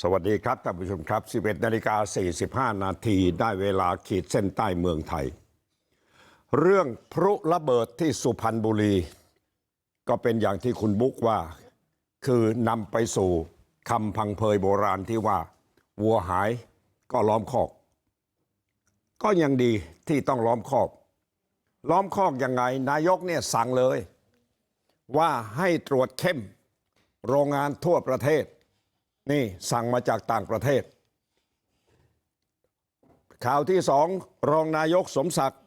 สวัสดีครับท่านผู้ชมครับ 11นาฬิกา45 นาทีได้เวลาขีดเส้นใต้เมืองไทย เรื่องพลุระเบิดที่สุพรรณบุรี ก็เป็นอย่างที่คุณบุ๊กว่า คือนำไปสู่คำพังเพยโบราณที่ว่า วัวหายก็ล้อมคอก ก็ยังดีที่ต้องล้อมคอก ล้อมคอกยังไง นายกเนี่ยสั่งเลย ว่าให้ตรวจเข้มโรงงานทั่วประเทศ นี่สั่งมาจากต่างประเทศข่าวที่สองรองนายกสมศักดิ์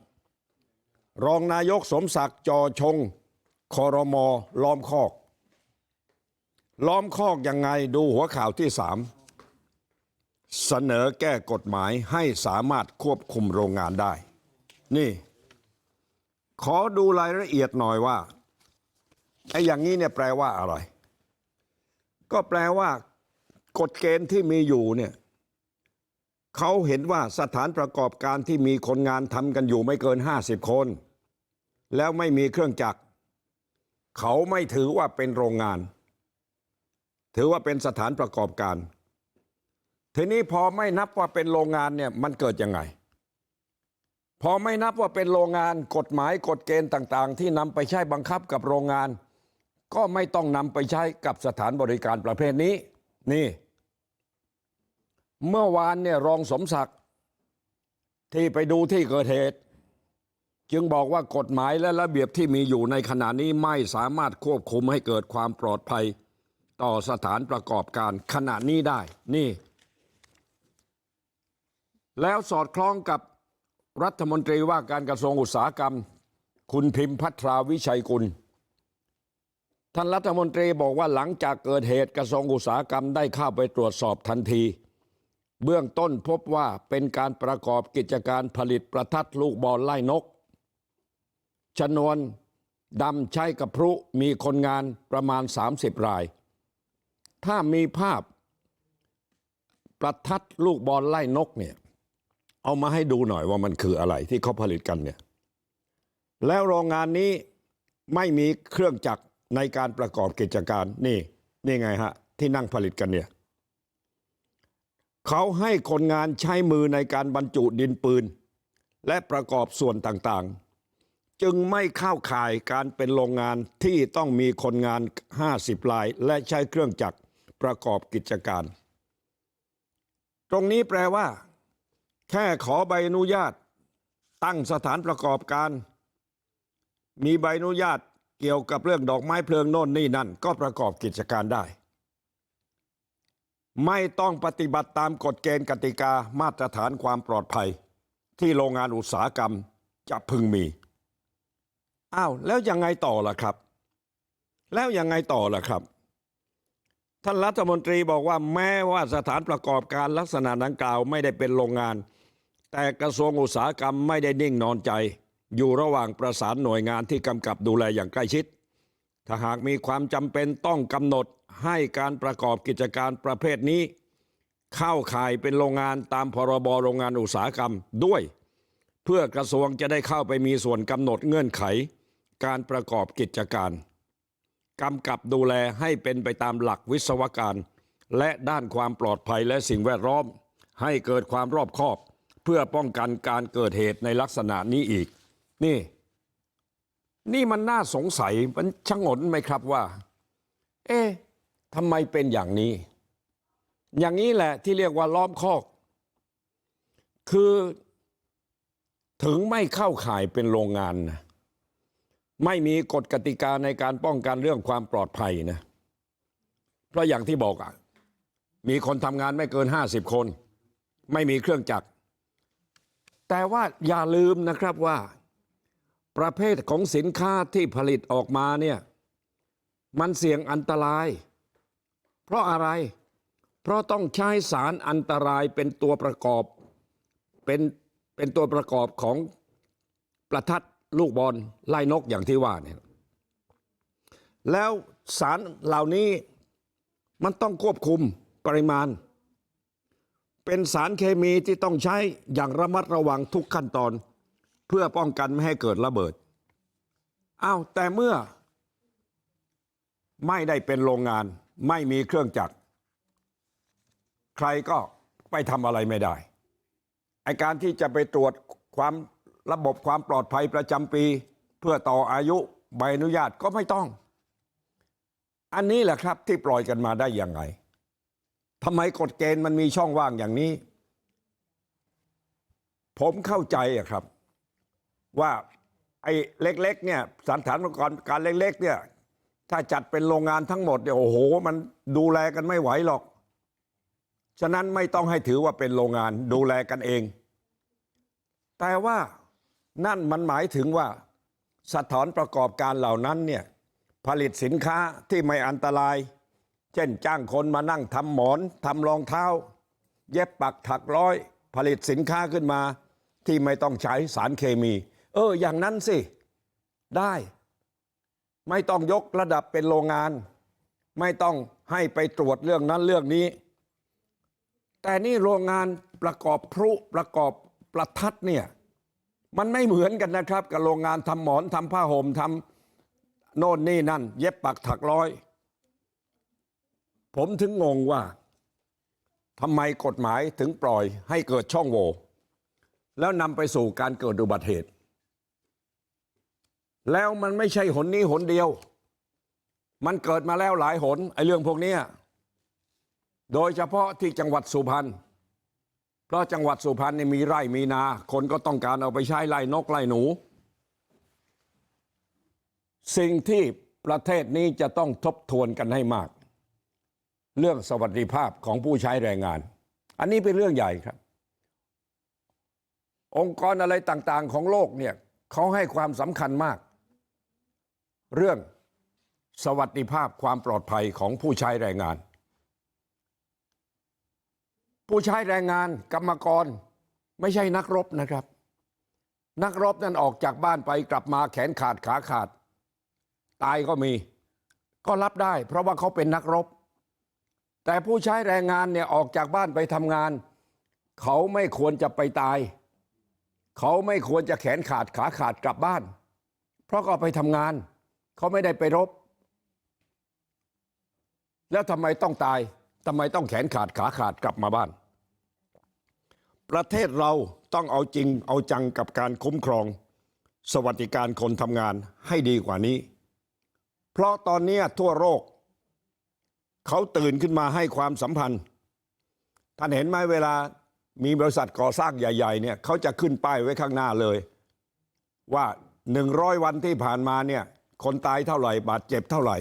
รองนายกสมศักดิ์จอชงคอรมอล้อมคอกล้อมคอกยังไงดูหัวข่าวที่สามเสนอแก้กฎหมายให้สามารถควบคุมโรงงานได้ นี่ ขอดูรายละเอียดหน่อยว่าไอ้อย่างนี้เนี่ยแปลว่าอะไร ก็แปลว่า กฎเกณฑ์ที่มีอยู่เนี่ยเขาเห็นว่าสถานประกอบการที่มีคนงานทำกันอยู่ไม่เกิน50คนแล้วไม่มีเครื่องจักรเขาไม่ถือว่าเป็นโรงงานถือว่าเป็นสถานประกอบการทีนี้พอไม่นับว่าเป็นโรงงานเนี่ยมันเกิดยังไงพอไม่นับว่าเป็นโรงงานกฎหมายกฎเกณฑ์ต่างๆ ที่นำไปใช้บังคับกับโรงงานก็ไม่ต้องนำไปใช้กับสถานบริการประเภทนี้นี่ เมื่อวานเนี่ยรองสมศักดิ์ที่ไปดูที่เกิดเหตุจึงบอกว่ากฎหมายและระเบียบที่มีอยู่ในขณะนี้ไม่สามารถควบคุมให้เกิดความปลอดภัยต่อสถานประกอบการขณะนี้ได้นี่แล้วสอดคล้องกับรัฐมนตรีว่าการกระทรวงอุตสาหกรรม คุณพิมพัทราวิชัยกุล ท่านรัฐมนตรีบอกว่าหลังจากเกิดเหตุกระทรวงอุตสาหกรรมได้เข้าไปตรวจสอบทันที เบื้องต้นพบว่าเป็นการประกอบกิจการผลิตประทัดลูกบอลไล่นกชนวนดำใช้กับพลุมีคนงานประมาณ30รายถ้ามีภาพประทัดลูกบอลไล่นกเนี่ยเอามาให้ดูหน่อยว่ามันคืออะไรที่เขาผลิตกันเนี่ยแล้วโรงงานนี้ไม่มีเครื่องจักรในการประกอบกิจการนี่นี่ไงฮะที่นั่งผลิตกันเนี่ย เขาให้คนงานใช้มือในการบรรจุดินปืนและประกอบส่วนต่างๆจึงไม่เข้าข่ายการเป็นโรงงานที่ต้องมีคนงาน 50รายและใช้เครื่องจักรประกอบกิจการ ตรงนี้แปลว่า แค่ขอใบอนุญาต ตั้งสถานประกอบการ มีใบอนุญาตเกี่ยวกับเรื่องดอกไม้เพลิงโน่นนี่นั่น ก็ประกอบกิจการได้ ไม่ต้องปฏิบัติตามกฎเกณฑ์กติกามาตรฐานความปลอดภัยที่โรงงานอุตสาหกรรมจะพึงมีอ้าวแล้วยังไงต่อล่ะครับแล้วยังไงต่อล่ะครับท่านรัฐมนตรีบอกว่าแม้ว่าสถานประกอบการลักษณะดังกล่าวไม่ได้เป็นโรงงาน แต่กระทรวงอุตสาหกรรมไม่ได้นิ่งนอนใจ อยู่ระหว่างประสานหน่วยงานที่กำกับดูแลอย่างใกล้ชิด ถ้าหากมีความจำเป็นต้องกำหนดให้การประกอบกิจการประเภทนี้เข้าข่ายเป็นโรงงานตามพรบโรงงานอุตสาหกรรมด้วยเพื่อกระทรวงจะได้เข้าไปมีส่วนกำหนดเงื่อนไขการประกอบกิจการกำกับดูแลให้เป็นไปตามหลักวิศวการและด้านความปลอดภัยและสิ่งแวดล้อม ให้เกิดความรอบคอบ เพื่อป้องกันการเกิดเหตุในลักษณะนี้อีก นี่ นี่มันน่าสงสัยมันชงนไหมครับว่าเอ๊ะทำไมเป็นอย่างนี้อย่างนี้แหละที่เรียกว่าล้อมคอกคือถึงไม่เข้าข่ายเป็นโรงงานนะไม่มีกฎกติกาในการป้องกันเรื่องความปลอดภัยนะเพราะอย่างที่บอกอะมีคนทำงานไม่เกินห้าสิบคนไม่มีเครื่องจักรแต่ว่าอย่าลืมนะครับว่า ประเภทของสินค้าที่ผลิตออกมาเนี่ยมันเสี่ยงอันตรายเพราะอะไรเพราะต้องใช้สารอันตรายเป็นตัวประกอบเป็นเป็นตัวประกอบของประทัดลูกบอลไล่นกอย่างที่ว่าเนี่ยแล้วสารเหล่านี้มันต้องควบคุมปริมาณ เป็นสารเคมีที่ต้องใช้อย่างระมัดระวังทุกขั้นตอน เพื่อป้องกันไม่ให้เกิดระเบิดอ้าวแต่เมื่อไม่ได้เป็นโรงงานไม่มีเครื่องจักรใครก็ไปทำอะไรไม่ได้ไอการที่จะไปตรวจความระบบความปลอดภัยประจำปีเพื่อต่ออายุใบอนุญาตก็ไม่ต้องอันนี้แหละครับที่ปล่อยกันมาได้ยังไงทำไมกฎเกณฑ์มันมีช่องว่างอย่างนี้ผมเข้าใจอะครับ ว่าไอ้เล็กๆเนี่ยสถานประกอบการเล็กๆเนี่ยถ้าจัดเป็นโรงงานทั้งหมดเนี่ยโอ้โหมันดูแลกันไม่ไหวหรอกฉะนั้นไม่ต้องให้ถือว่าเป็นโรงงานดูแลกันเอง แต่ว่านั่นมันหมายถึงว่าสถานประกอบการเหล่านั้นเนี่ยผลิตสินค้าที่ไม่อันตราย เช่นจ้างคนมานั่งทำหมอนทำรองเท้า เย็บปักถักร้อย ผลิตสินค้าขึ้นมาที่ไม่ต้องใช้สารเคมี เอออย่างนั้นสิได้ไม่ต้องยกระดับเป็นโรงงานไม่ต้องให้ไปตรวจเรื่องนั้นเรื่องนี้แต่นี่โรงงานประกอบพลุประกอบประทัดเนี่ยมันไม่เหมือนกันนะครับกับโรงงานทำหมอนทำผ้าห่มทำโน่นนี่นั่นเย็บปักถักร้อยผมถึงงงว่าทำไมกฎหมายถึงปล่อยให้เกิดช่องโหว่แล้วนำไปสู่การเกิดอุบัติเหตุ แล้วมันไม่ใช่หนนี้หนเดียวมันเกิดมาแล้วหลายหนไอ้เรื่องพวกนี้โดยเฉพาะที่จังหวัดสุพรรณเพราะจังหวัดสุพรรณนี่มีไร่มีนาคนก็ต้องการเอาไปใช้ไล่นกไล่หนู สิ่งที่ประเทศนี้จะต้องทบทวนกันให้มาก เรื่องสวัสดิภาพของผู้ใช้แรงงาน อันนี้เป็นเรื่องใหญ่ครับ องค์กรอะไรต่างๆของโลกเนี่ยเขาให้ความสำคัญมาก เรื่องสวัสดิภาพความปลอดภัยของผู้ใช้แรงงานผู้ใช้แรงงานกรรมกรไม่ใช่นักรบนะครับนักรบนั้นออกจากบ้านไปกลับมาแขนขาดขาขาดตายก็มีก็รับได้เพราะว่าเขาเป็นนักรบแต่ผู้ใช้แรงงานเนี่ยออกจากบ้านไปทำงานเขาไม่ควรจะไปตายเขาไม่ควรจะแขนขาดขาขาดกลับบ้านเพราะก็ไปทำงาน เขาไม่ได้ไปรบแล้วทำไมต้องตายทำไมต้องแขนขาดขาขาดกลับมาบ้านประเทศเราต้องเอาจริงเอาจังกับการคุ้มครองสวัสดิการคนทำงานให้ดีกว่านี้ เพราะตอนนี้ทั่วโลกเขาตื่นขึ้นมาให้ความสัมพันธ์ ท่านเห็นไหมเวลามีบริษัทก่อสร้างใหญ่ ๆ เนี่ยเขาจะขึ้นป้ายไว้ข้างหน้าเลย ว่าหนึ่งร้อยวันที่ผ่านมาเนี่ย คนตายเท่าไหร่บาดเจ็บเท่าไหร่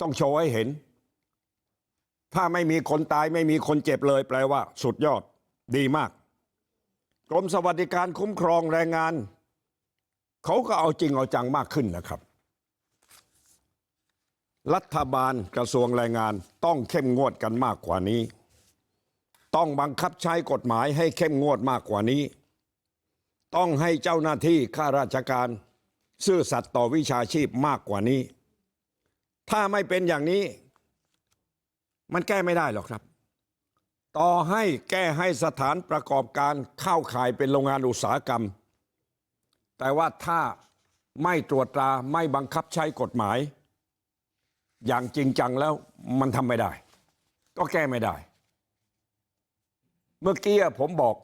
ต้องโชว์ให้เห็นถ้าไม่มีคนตายไม่มีคนเจ็บเลยแปลว่าสุดยอดดีมากกรมสวัสดิการคุ้มครองแรงงานเขาก็เอาจริงเอาจังมากขึ้นนะครับรัฐบาลกระทรวงแรงงานต้องเข้มงวดกันมากกว่านี้ต้องบังคับใช้กฎหมายให้เข้มงวดมากกว่านี้ต้องให้เจ้าหน้าที่ข้าราชการ ซื่อสัตย์ต่อวิชาชีพมากกว่านี้ถ้าไม่เป็นอย่างนี้มันแก้ไม่ได้หรอกครับ ต่อให้แก้ให้สถานประกอบการเข้าข่ายเป็นโรงงานอุตสาหกรรม แต่ว่าถ้าไม่ตรวจตราไม่บังคับใช้กฎหมาย อย่างจริงจังแล้วมันทำไม่ได้ ก็แก้ไม่ได้ เมื่อกี้ผมบอก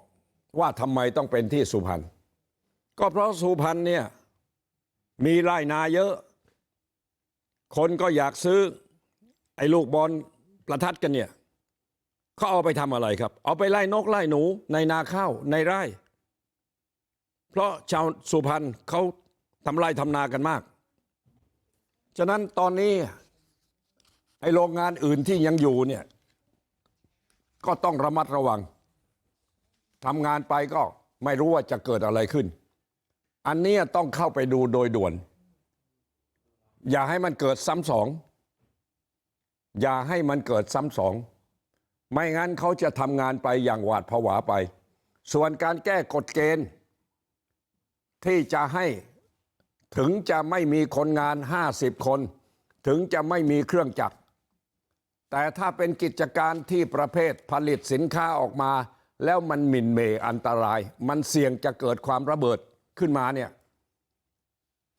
ว่าทำไมต้องเป็นที่สุพรรณก็เพราะสุพรรณเนี่ย มีไร่นาเยอะคนก็อยากซื้อไอ้ลูกบอลประทัดกันเนี่ยเขาเอาไปทำอะไรครับ เอาไปไล่นกไล่หนูในนาข้าวในไร่ เพราะชาวสุพรรณเขาทำไร่ทำนากันมาก ฉะนั้นตอนนี้ไอ้โรงงานอื่นที่ยังอยู่เนี่ย ก็ต้องระมัดระวังทำงานไปก็ไม่รู้ว่าจะเกิดอะไรขึ้น อันนี้ต้องเข้าไปดูโดยด่วนอย่าให้มันเกิดซ้ำสองอย่าให้มันเกิดซ้ำสองไม่งั้นเขาจะทำงานไปอย่างหวาดผวาไปส่วนการแก้กฎเกณฑ์ที่จะให้ถึงจะไม่มีคนงาน50คนถึงจะไม่มีเครื่องจักรแต่ถ้าเป็นกิจการที่ประเภทผลิตสินค้าออกมาแล้วมันหมิ่นเมอันตรายมันเสี่ยงจะเกิดความระเบิด ขึ้นมาเนี่ย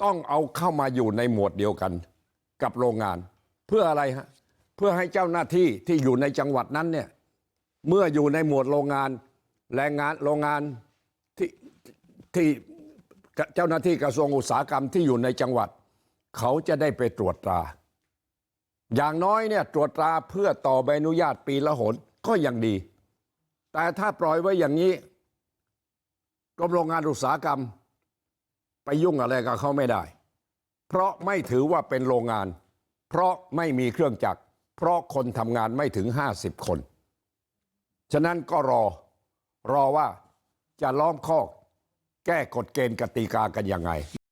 ต้องเอาเข้ามาอยู่ในหมวดเดียวกันกับโรงงานเพื่ออะไรฮะเพื่อให้เจ้าหน้าที่ที่อยู่ในจังหวัดนั้นเนี่ยเมื่ออยู่ในหมวดโรงงานแรงงานโรงงานที่ที่เจ้าหน้าที่กระทรวงอุตสาหกรรมที่อยู่ในจังหวัด เขาจะได้ไปตรวจตรา อย่างน้อยเนี่ยตรวจตราเพื่อต่อใบอนุญาตปีละหนก็ยังดี แต่ถ้าปล่อยไว้อย่างนี้กรมโรงงานอุตสาหกรรม ยุ่งอะไรกับเขาไม่ได้เพราะไม่ถือว่าเป็นโรงงานเพราะไม่มีเครื่องจักรเพราะคนทำงานไม่ถึง50คนฉะนั้นก็รอรอว่าจะล้อมคอกแก้กฎเกณฑ์กติกากันยังไง